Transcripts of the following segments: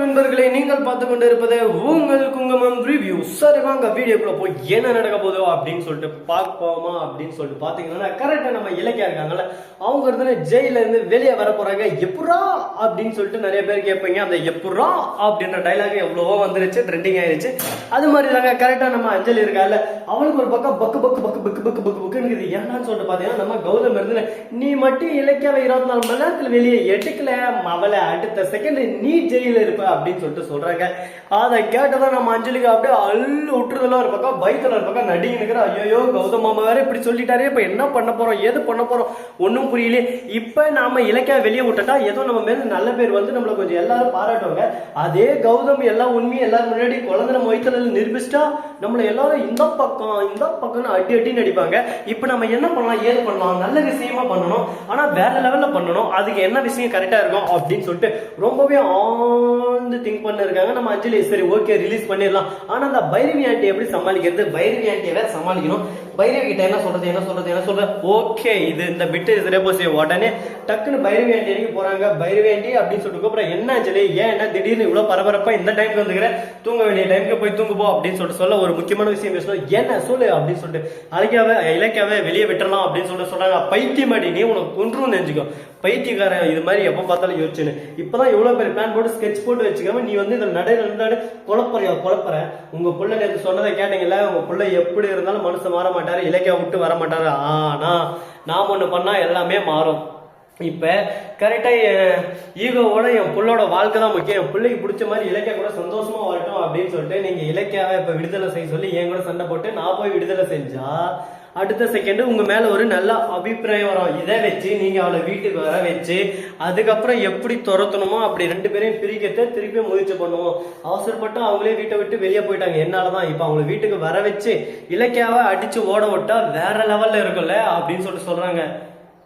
நண்பர்களே நீங்கள் பார்த்து கொண்டு இருப்பது உங்கள் குங்குமம் ரிவ்யூ சரி வாங்க வீடியோக்குள்ள போய் என்ன நடக்க போதோ அப்படின்னு சொல்லிட்டு பார்ப்போமா அப்படின்னு சொல்லிட்டு பார்த்தீங்கன்னா கரெக்டாக நம்ம இலக்கியா இருக்காங்கல்ல அவங்க இருந்து ஜெயில இருந்து வெளியே வர போறாங்க. எப்புரா அப்படின்னு சொல்லிட்டு நிறைய பேர் கேட்பீங்க. அந்த எப்புரா அப்படின்ற டைலாக் எவ்வளவோ வந்துருச்சு ட்ரெண்டிங் ஆயிருச்சு. அது மாதிரி தாங்க கரெக்டா நம்ம அஞ்சலி இருக்கால அவளுக்கு ஒரு பக்கம் பக்கு பக்கு பக்கு பக்கு பக்கு பக்கு பக்குன்னு இருக்குது. என்னன்னு சொல்லிட்டு பாத்தீங்கன்னா நம்ம கௌதம் இருந்து நீ மட்டும் இலக்கியாவை இருபத்தி நாலு மணி நேரத்தில் வெளியே எடுக்கல அவளை அடுத்த செகண்ட் நீ ஜெயில இருப்ப. அப்படின்னு சொல்லிட்டு சொல்றாங்க. அதை கேட்டதான் நம்ம அஞ்சலிக்கு அப்படியே அள்ளு விட்டுறதுல ஒரு பக்கம் பைக்கில் ஒரு பக்கம் நடிகை நிற்கிற ஐயோ கௌதம் மாமா வேற இப்படி சொல்லிட்டாரே. இப்ப என்ன பண்ண போறோம்? ஏது பண்ண போறோம்? ஒன்றும் புரியல இப்ப நாம இலக்கியா வெளியே விட்டுட்டா ஏதோ நம்ம மேல நல்ல பேர் வந்து நம்மள கொஞ்சம் எல்லாரும் பாராட்டுவாங்க. அதே கௌதம் எல்லாம் உண்மையும் எல்லாரும் முன்னாடி குழந்தை நம்ம வயிற்றுல நிரூபிச்சிட்டா நம்மள எல்லாரும் இந்த பக்கம் இந்த பக்கம்னு அடி அடி நடிப்பாங்க இப்ப நம்ம என்ன பண்ணலாம்? ஏது பண்ணலாம்? நல்ல விஷயமா பண்ணணும். ஆனா வேற லெவல்ல பண்ணணும். அதுக்கு என்ன விஷயம் கரெக்டா இருக்கும் அப்படின்னு சொல்லிட்டு ரொம்பவே ஆ வந்து திங்க் பண்ண இருக்காங்க நம்ம அஞ்சலி சரி ஓகே ரிலீஸ் பண்ணிடலாம். ஆனா அந்த பைரவி ஆண்டி எப்படி சமாளிக்கிறது? பைரவி ஆண்டியை வேற சமாளிக்கணும். பைரவி கிட்ட என்ன சொல்றது என்ன சொல்றது என்ன சொல்றது ஓகே இது இந்த பிட்டு சிறப்பு போச்சு உடனே டக்குன்னு பைரவி ஆண்டிக்கு அடிக்க போறாங்க. பைரவி ஆண்டி அப்படின்னு சொல்லிட்டு கூப்பிடுறேன். என்ன அஞ்சலி? ஏன் என்ன? திடீர்னு இவ்வளவு பரபரப்பா இந்த டைம்க்கு வந்துக்கிறேன் தூங்க வேண்டிய டைம்க்கு போய் தூங்கு போ அப்படின்னு சொல்லிட்டு சொல்ல ஒரு முக்கியமான விஷயம் பேசணும் என்ன சொல்லு? அப்படின்னு சொல்லிட்டு. அழைக்காவ இலக்கியாவை வெளியே விட்டுறலாம் அப்படின்னு சொல்லிட்டு சொல்றாங்க. பைத்தியம் அடி நீ உனக்கு கொன்றும் நெஞ்சுக்கும் பைத்தியக்காரன் இது மாதிரி எப்போ பார்த்தாலும் யோசிச்சுன்னு. இப்பதான் எவ்வளவு பேர் பிளான் போட்டு ஸ்கெட்ச் போட்டு வச்சுக்காம நீ வந்து இதில் நடையில இருந்தாடு குழப்பறியா குழப்பற? உங்க பிள்ளை நேற்று சொன்னதை கேட்டீங்கல்ல உங்க பிள்ளை எப்படி இருந்தாலும் மனசு மாற மாட்டார் இலக்கியா விட்டு வர மாட்டார். ஆனா நாம் ஒன்று பண்ணால் எல்லாமே மாறும். இப்போ கரெக்டாக என் ஈகோவோட என் பிள்ளோட வாழ்க்கை தான் முக்கியம். என் பிள்ளைக்கு பிடிச்ச மாதிரி இலக்கிய கூட சந்தோஷமா வரட்டும் அப்படின்னு சொல்லிட்டு நீங்கள் இலக்கியாவை இப்போ விடுதலை செய்ய சொல்லி என் கூட சண்டை போட்டு நான் போய் விடுதலை செஞ்சால் அடுத்த செகண்ட் உங்க மேல ஒரு நல்ல அபிப்பிராயம் வரும். இதை வச்சு நீங்க அவளை வீட்டுக்கு வர வச்சு அதுக்கப்புறம் எப்படி துரத்தணுமோ அப்படி ரெண்டு பேரையும் பிரிக்கிறத திருப்பி முயற்சி பண்ணுவோம். அவசரப்பட்டு அவங்களே வீட்டை விட்டு வெளியே போயிட்டாங்க. என்னாலதான்? இப்ப அவங்கள வீட்டுக்கு வர வச்சு இலக்கியாவை அடிச்சு ஓட விட்டா வேற லெவல்ல இருக்கும்ல? அப்படின்னு சொல்லிட்டு சொல்றாங்க.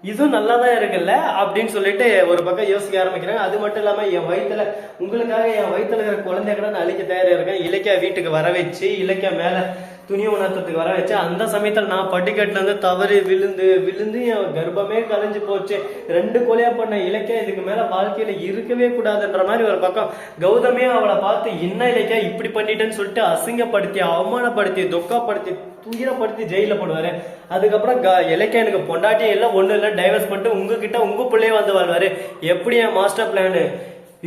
இதுவும் நல்லா தான் இருக்குல்ல? அப்படின்னு சொல்லிட்டு ஒரு பக்கம் யோசிக்க ஆரம்பிக்கிறாங்க. அது மட்டும் இல்லாம என் வயிற்றுல உங்களுக்காக என் வயிற்றுல இருக்கிற குழந்தைய கூட நான் அழிக்க தயாராக இருக்கேன். இலக்கியா வீட்டுக்கு வர வச்சு இலக்கியா மேலே துணி உணர்த்தத்துக்கு வர வச்சு அந்த சமயத்தில் நான் படிக்கட்டுல இருந்து தவறி விழுந்து விழுந்து என் கர்ப்பமே கலைஞ்சு போச்சு. ரெண்டு கொலையா பண்ண இலக்கியா இதுக்கு மேல வாழ்க்கையில இருக்கவே கூடாதுன்ற மாதிரி ஒரு பக்கம் கௌதமே அவளை பார்த்து என்ன இலக்கியா இப்படி பண்ணிட்டேன்னு சொல்லிட்டு அசிங்கப்படுத்தி அவமானப்படுத்தி துக்கப்படுத்தி துயரப்படுத்தி ஜெயில போடுவாரு. அதுக்கப்புறம் க- இலக்கியா எனக்கு பொண்டாட்டியும் இல்லை ஒண்ணும் இல்லை டைவர்ஸ் பண்ணிட்டு உங்ககிட்ட உங்க பிள்ளையே வந்து வாழ்வாரு. எப்படி என் மாஸ்டர் பிளானு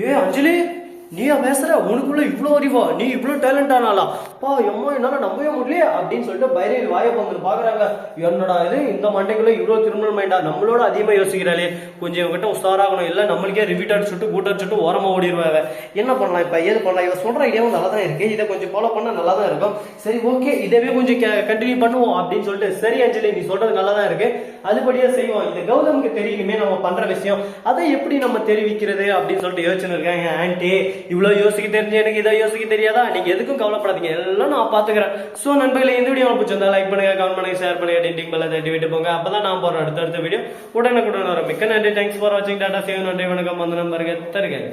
ஏ அஞ்சலி நீயா பேசுற? உனக்குள்ள இவ்வளோ அறிவா? நீ இவ்வளோ டேலண்ட் ஆனாலா பா எம்மா என்னால நம்பவே முடியல அப்படின்னு சொல்லிட்டு பைரவி வாய பங்கு பாக்குறாங்க. என்னடா இது? இந்த மண்டைக்குள்ள இவ்வளோ கிரிமினல் மைண்டா நம்மளோட அதிகமா யோசிக்கிறாளே. கொஞ்சம் இவங்கிட்ட உஷாராகணும். இல்லை நம்மளுக்கே ரிவீட் அடிச்சுட்டு கூட்ட அடிச்சுட்டு ஓரமா ஓடிடுவாங்க என்ன பண்ணலாம் இப்ப? ஏது பண்ணலாம்? இவ சொல்ற ஐடியாவும் நல்லா தான் இருக்கு. இதை கொஞ்சம் ஃபாலோ பண்ணா நல்லா தான் இருக்கும். சரி ஓகே இதவே கொஞ்சம் கண்டினியூ பண்ணுவோம் அப்படின்னு சொல்லிட்டு சரி அஞ்சலி நீ சொல்றது நல்லா தான் இருக்கு. அதுபடியே செய்வோம். இந்த கௌதமுக்கு தெரியுமே நம்ம பண்ற விஷயம். அதை எப்படி நம்ம தெரிவிக்கிறது அப்படின்னு சொல்லிட்டு யோசனை இருக்காங்க. ஆன்டி இவ்வளோ யோசிக்க தெரிஞ்சு எனக்கு இதை யோசிக்க தெரியாதா? நீங்க எதுக்கும் கவலைப்படாதீங்க. எல்லாம் நான் பாத்துக்கிறேன் சோ நண்பர்களே இந்த வீடியோ பிடிச்சிருந்தா லைக் பண்ணுங்க கமெண்ட் பண்ணுங்க ஷேர் பண்ணுங்க டிண்டிங் பெல்ல தட்டி விட்டு போங்க. அப்பதான் நான் போறேன் அடுத்த அடுத்த வீடியோ உடனுக்குடன் வரும். மிக்க நன்றி. தேங்க்ஸ் ஃபார் வாட்சிங் டாடா சேவ் நன்றி வணக்கம். வந்து நம்பருக்கு தருகிறேன்